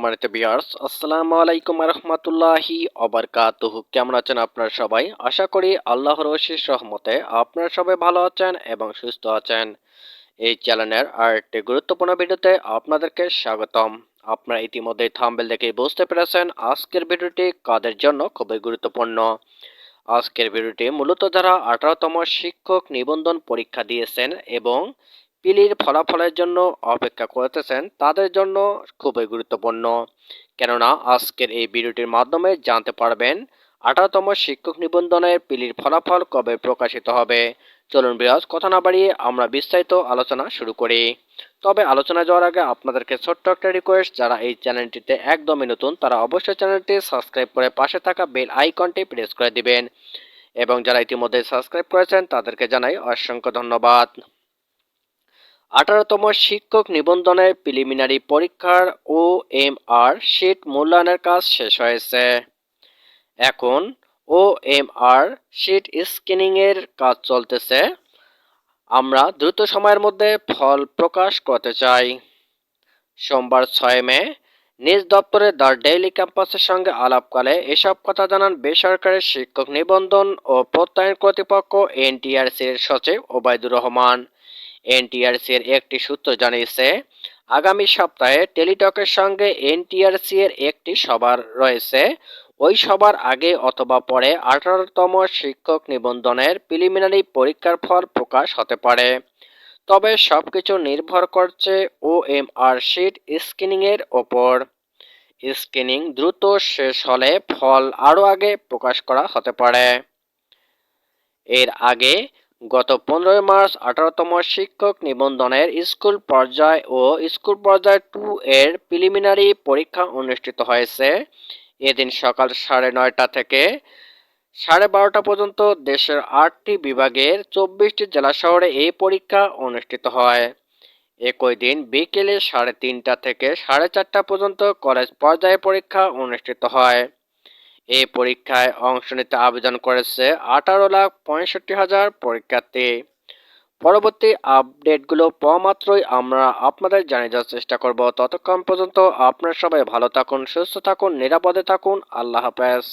সম্মানিত বিয়ার্স আসসালামু আলাইকুম রহমতুল্লাহি অবরকাতুহু কেমন আছেন আপনারা সবাই? আশা করি আল্লাহর অশেষ রহমতে আপনারা সবাই ভালো আছেন এবং সুস্থ আছেন। এই চ্যানেলের আর একটি গুরুত্বপূর্ণ ভিডিওতে আপনাদেরকে স্বাগতম। আপনারা ইতিমধ্যে থাম্বেল দেখে বুঝতে পেরেছেন আজকের ভিডিওটি কাদের জন্য খুবই গুরুত্বপূর্ণ। আজকের ভিডিওটি মূলত যারা আঠারোতম শিক্ষক নিবন্ধন পরীক্ষা দিয়েছেন এবং পিলির ফলাফলের জন্য অপেক্ষা করতেছেন, তাদের জন্য খুবই গুরুত্বপূর্ণ। কেননা, আজকের এই ভিডিওটির মাধ্যমে জানতে পারবেন, আঠারোতম শিক্ষক নিবন্ধনের পিলির ফলাফল কবে প্রকাশিত হবে। চলুন বিরাজ, কথা না বাড়িয়ে আমরা বিস্তারিত আলোচনা শুরু করি। তবে আলোচনা যাওয়ার আগে আপনাদেরকে ছোট্ট একটা রিকোয়েস্ট যারা এই চ্যানেলটিতে একদমই নতুন, তারা অবশ্যই চ্যানেলটি সাবস্ক্রাইব করে পাশে থাকা বেল আইকনটি প্রেস করে দিবেন। এবং যারা ইতিমধ্যে সাবস্ক্রাইব করেছেন, তাদেরকে জানাই অসংখ্য ধন্যবাদ। আঠারোতম শিক্ষক নিবন্ধনের প্রিলিমিনারি পরীক্ষার ও এম আর শিট মূল্যায়নের কাজ শেষ হয়েছে। এখন ও এম আর শিট স্ক্যানিংয়ের কাজ চলতেছে। আমরা দ্রুত সময়ের মধ্যে ফল প্রকাশ করতে চাই। সোমবার ছয় মে, নিজ দপ্তরে দ্য ডেইলি ক্যাম্পাসের সঙ্গে আলাপকালে এসব কথা জানান বেসরকারি শিক্ষক নিবন্ধন ও প্রত্যয়ন কর্তৃপক্ষ, এনটিআরসির সচিব ওবায়দুর রহমান। এনটিআরসি এর একটি সূত্র জানিয়েছে, আগামী সপ্তাহে টেলিটকের সঙ্গে এনটিআরসি এর একটি সভা রয়েছে। ওই সবার আগে অথবা পরে আঠারোতম শিক্ষক নিবন্ধনের প্রিলিমিনারি পরীক্ষার ফল প্রকাশ হতে পারে। তবে সবকিছু নির্ভর করছে ও এম আর শিট স্ক্রিনিংয়ের ওপর। স্ক্রিনিং দ্রুত শেষ হলে ফল আরও আগে প্রকাশ করা হতে পারে। এর আগে গত পনেরোই মার্চ আঠারোতম শিক্ষক নিবন্ধনের স্কুল পর্যায় ও স্কুল পর্যায় টু এর প্রিলিমিনারি পরীক্ষা অনুষ্ঠিত হয়েছে। এদিন সকাল সাড়ে নয়টা থেকে সাড়ে বারোটা পর্যন্ত দেশের আটটি বিভাগের চব্বিশটি জেলা শহরে এই পরীক্ষা অনুষ্ঠিত হয়। একই দিন বিকেলে সাড়ে তিনটা থেকে সাড়ে চারটা পর্যন্ত কলেজ পর্যায়ে পরীক্ষা অনুষ্ঠিত হয়। এই পরীক্ষায় অংশ নিতে আবেদন করেছে আঠারো লাখ পঁয়ষট্টি হাজার পরীক্ষার্থী। পরবর্তী আপডেটগুলো পাওয়া মাত্রই আমরা আপনাদের জানিয়ে যাওয়ার চেষ্টা করব। ততক্ষণ পর্যন্ত আপনারা সবাই ভালো থাকুন, সুস্থ থাকুন, নিরাপদে থাকুন। আল্লাহ হাফেজ।